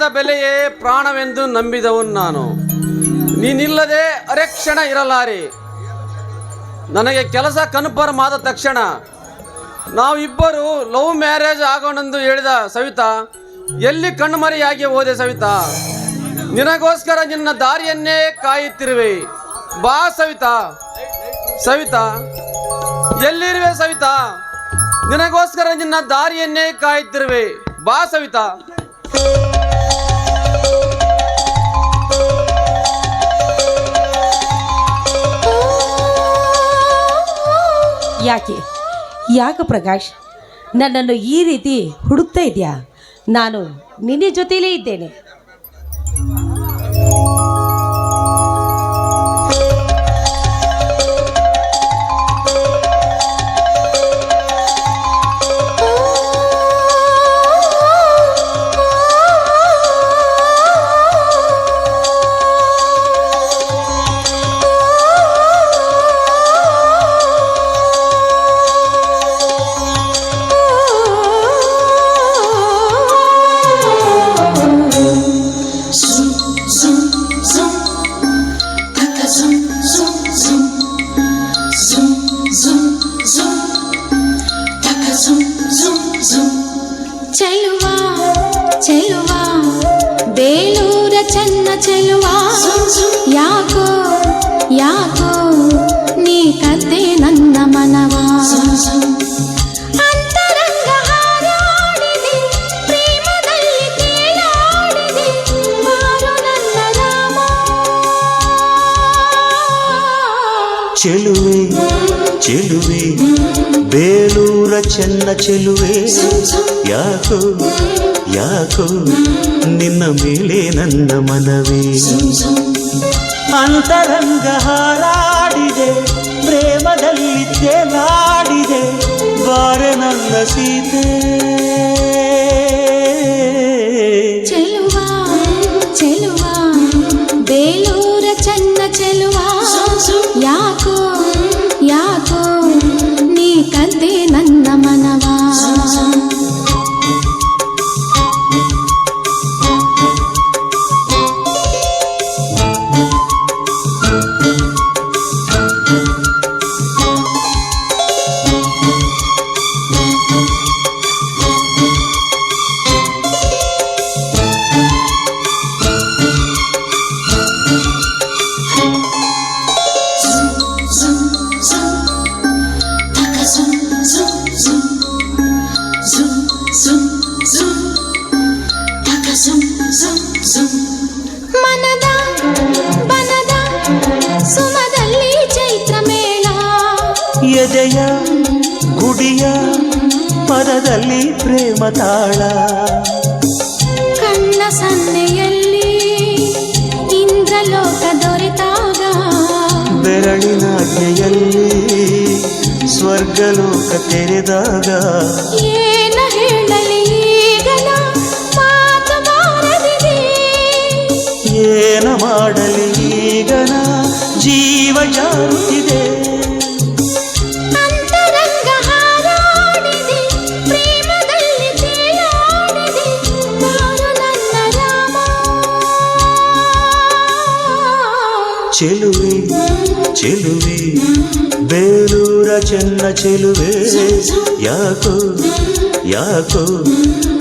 ಪ್ರಾಣದ ಬೆಲೆಯೇ ಪ್ರಾಣವೆಂದು ನಂಬಿದವನು ನಾನು. ನೀನಿಲ್ಲದೆ ಅರೆಕ್ಷಣ ಇರಲಾರೆ. ನನಗೆ ಕೆಲಸ ಕನ್ಫರ್ಮ್ ಆದ ತಕ್ಷಣ ನಾವಿಬ್ಬರು ಲವ್ ಮ್ಯಾರೇಜ್ ಆಗೋಣೆಂದು ಹೇಳಿದ ಸವಿತಾ, ಎಲ್ಲಿ ಕಣ್ಮರೆಯಾಗಿ ಹೋದೆ ಸವಿತಾ? ನಿನಗೋಸ್ಕರ ನಿನ್ನ ದಾರಿಯನ್ನೇ ಕಾಯುತ್ತಿರುವೆ. ಬಾ ಸವಿತಾ. ಸವಿತಾ, ಎಲ್ಲಿರುವೆ ಸವಿತಾ? ನಿನಗೋಸ್ಕರ ನಿನ್ನ ದಾರಿಯನ್ನೇ ಕಾಯುತ್ತಿರುವೆ. ಬಾ ಸವಿತಾ. ಯಾಕೆ? ಯಾಕೆ ಪ್ರಕಾಶ್? ನನ್ನನ್ನು ಈ ರೀತಿ ಹುಡುಕ್ತಾ ಇದೆಯಾ? ನಾನು ನಿನ್ನ ಜೊತೆಯಲ್ಲೇ ಇದ್ದೇನೆ. ಯಾಕೋ ಯಾಕೋ ನೀ ಕದ್ದೆ ನನ್ನ ಮನವ Zoom, zoom. ಅಂತರಂಗ ಹಾರಾಡಿದೆ ಪ್ರೇಮದಲ್ಲಿ ತೇಲಾಡಿದೆ ಬಾರು ನನ್ನ ರಾಮ ಚೆಲುವೆ ಚೆಲುವೆ ಬೇಲೂರ ಚೆನ್ನ ಚೆಲುವೆ ಯಾಕೋ ಯಾಕೋ ನಿನ್ನ ಮೇಲೆ ನನ್ನ ಮನವೇ Zoom, zoom. ಅಂತರಂಗ ಹಾರಾಡಿದೆ ಪ್ರೇಮದಲ್ಲಿ ತೇಲಾಡಿದೆ ಬಾರೆ ನನ್ನ ಸೀತೆ. ಚೆಲುವ ಚೆಲುವ. Zoom, zoom. Taka zoom, zoom, zoom. ಮನದ ಬನದ ಸುಮದಲ್ಲಿ ಚೈತ್ರ ಮೇಳ ಎದೆಯ ಗುಡಿಯ ಪದದಲ್ಲಿ ಪ್ರೇಮ ತಾಳ ಕಣ್ಣ ಸನ್ನೆಯಲ್ಲಿ ಇಂದ್ರಲೋಕ ದೊರೆತಾಗ ಬೆರಳಿನಾಜ್ಞೆಯಲ್ಲಿ ಸ್ವರ್ಗಲೋಕ ತೆರೆದಾಗ ಏನ ಹೇಳಲಿ ಈಗಲ ಮಾತು ಬಾರದಿದೆ ಏನ ಮಾಡಲಿ ಈಗನ ಜೀವ ಜಾರುತ್ತಿದೆ ಅಂತರಂಗ ಹಾರಾಡಿದೆ ಪ್ರೇಮದಲ್ಲಿ ತೇಲಾಡಿದೆ ಬಾರು ನನ್ನ ರಾಮ ಚೆಲುವೆ ಚೆಲುವೆ ಬೇಲೂರ ಚೆನ್ನ ಚೆಲುವೆ ಯಾಕೋ ಯಾಕೋ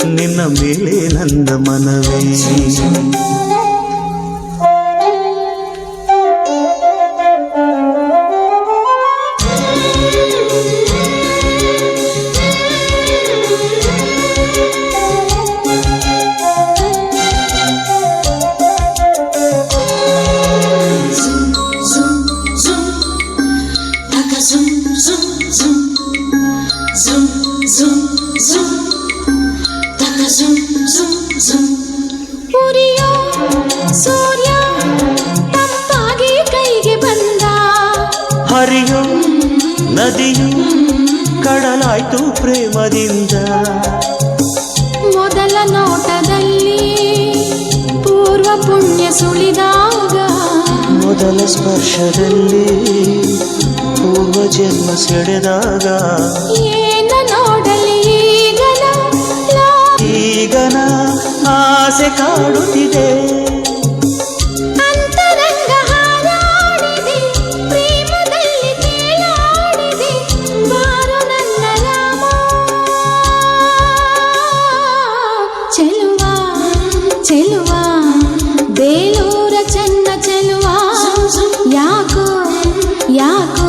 ನಿನ್ನ ಮೇಲೆ ನನ್ನ ಮನವೇ ಹರಿಯೋ ನದಿಯು ಕಡಲಾಯ್ತು ಪ್ರೇಮದಿಂದ. ಮೊದಲ ನೋಟದಲ್ಲಿ ಪೂರ್ವ ಪುಣ್ಯ ಸುಳಿದಾಗ ಮೊದಲ ಸ್ಪರ್ಶದಲ್ಲಿ ಪೂರ್ವ ಜನ್ಮ ಸೆಳೆದಾಗ. ಏನ ನೋಡಲಿ ಈಗನ ಆಸೆ ಕಾಡುತ್ತಿದೆ. ಚೆಲುವ ಬೇಲೂರ ಚೆನ್ನ ಚೆಲುವಾ. ಯಾಕೋ ಯಾಕೋ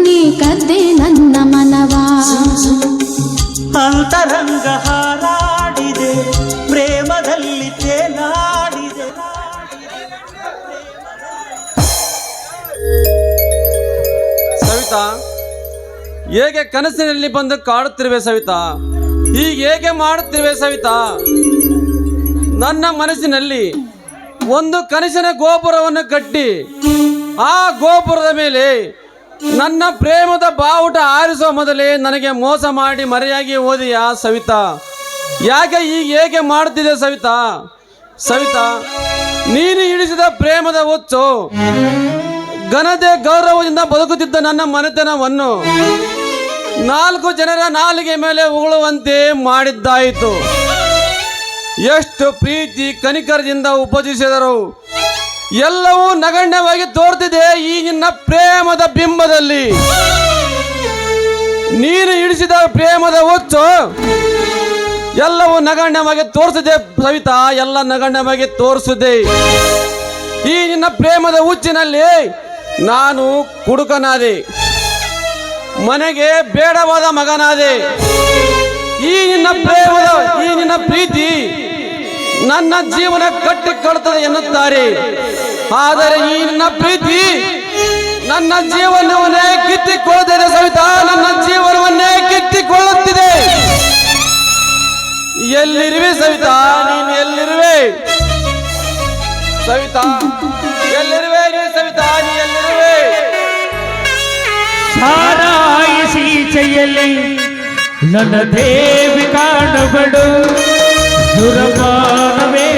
ನೀ ಕದ್ದೆ ನನ್ನ ಮನವಾ. ಅಂತರಂಗ ಹಾರಾಡಿದೆ ಪ್ರೇಮದಲ್ಲಿ ತೇಲಾಡಿದೆ. ಸವಿತಾ ಹೇಗೆ ಕನಸಿನಲ್ಲಿ ಬಂದು ಕಾಡುತ್ತಿರುವೆ ಸವಿತಾ? ಹೀಗೆ ಹೇಗೆ ಮಾಡುತ್ತಿರುವೆ ಸವಿತಾ? ನನ್ನ ಮನಸ್ಸಿನಲ್ಲಿ ಒಂದು ಕನಸಿನ ಗೋಪುರವನ್ನು ಕಟ್ಟಿ, ಆ ಗೋಪುರದ ಮೇಲೆ ನನ್ನ ಪ್ರೇಮದ ಬಾವುಟ ಆರಿಸುವ ಮೊದಲೇ ನನಗೆ ಮೋಸ ಮಾಡಿ ಮರೆಯಾಗಿ ಓದಿಯಾ ಸವಿತಾ? ಯಾಕೆ ಹೀಗೆ ಹೇಗೆ ಮಾಡುತ್ತಿದೆ ಸವಿತಾ? ಸವಿತಾ, ನೀನು ಇಳಿಸಿದ ಪ್ರೇಮದ ಹುಚ್ಚು, ಘನತೆ ಗೌರವದಿಂದ ಬದುಕುತ್ತಿದ್ದ ನನ್ನ ಮನೆತನವನ್ನು ನಾಲ್ಕು ಜನರ ನಾಲಿಗೆ ಮೇಲೆ ಉಗುಳುವಂತೆ ಮಾಡಿದ್ದಾಯಿತು. ಎಷ್ಟು ಪ್ರೀತಿ ಕನಿಕರದಿಂದ ಉಪಜಿಸಿದರು. ಎಲ್ಲವೂ ನಗಣ್ಯವಾಗಿ ತೋರ್ತಿದೆ ಈ ನಿನ್ನ ಪ್ರೇಮದ ಬಿಂಬದಲ್ಲಿ. ನೀನು ಇಳಿಸಿದ ಪ್ರೇಮದ ಹುಚ್ಚು ಎಲ್ಲವೂ ನಗಣ್ಯವಾಗಿ ತೋರಿಸಿದೆ ಸವಿತಾ, ಎಲ್ಲ ನಗಣ್ಯವಾಗಿ ತೋರಿಸಿದೆ. ಈ ನಿನ್ನ ಪ್ರೇಮದ ಹುಚ್ಚಿನಲ್ಲಿ ನಾನು ಕುಡುಕನಾದೆ. ಮನೆಗೆ ಬೇಡವಾದ ಮಗನಾದೆ. ಈ ನಿನ್ನ ಪ್ರೇಮದ, ಈ ನಿನ್ನ ಪ್ರೀತಿ ನನ್ನ ಜೀವನ ಕಟ್ಟಿಕೊಳ್ತದೆ ಎನ್ನುತ್ತಾರೆ. ಆದರೆ ಈ ನನ್ನ ಪ್ರೀತಿ ನನ್ನ ಜೀವನವನ್ನೇ ಕಿತ್ತಿಕೊಳ್ಳುತ್ತಿದೆ ಸವಿತಾ. ನನ್ನ ಜೀವನವನ್ನೇ ಕಿತ್ತಿಕೊಳ್ಳುತ್ತಿದೆ. ಎಲ್ಲಿರುವೆ ಸವಿತಾ? ನೀನು ಎಲ್ಲಿರುವೆ? ಸವಿತಾ ಎಲ್ಲಿರುವೆ ಸವಿತಾ? ನೀ ಎಲ್ಲಿರುವೆ? ಸಾರಾಯಿಸಿ ಚೈಯಲ್ಲಿ ನನ್ನ ದೇವಿ ಕಾಣಬಡು மதுரமானவே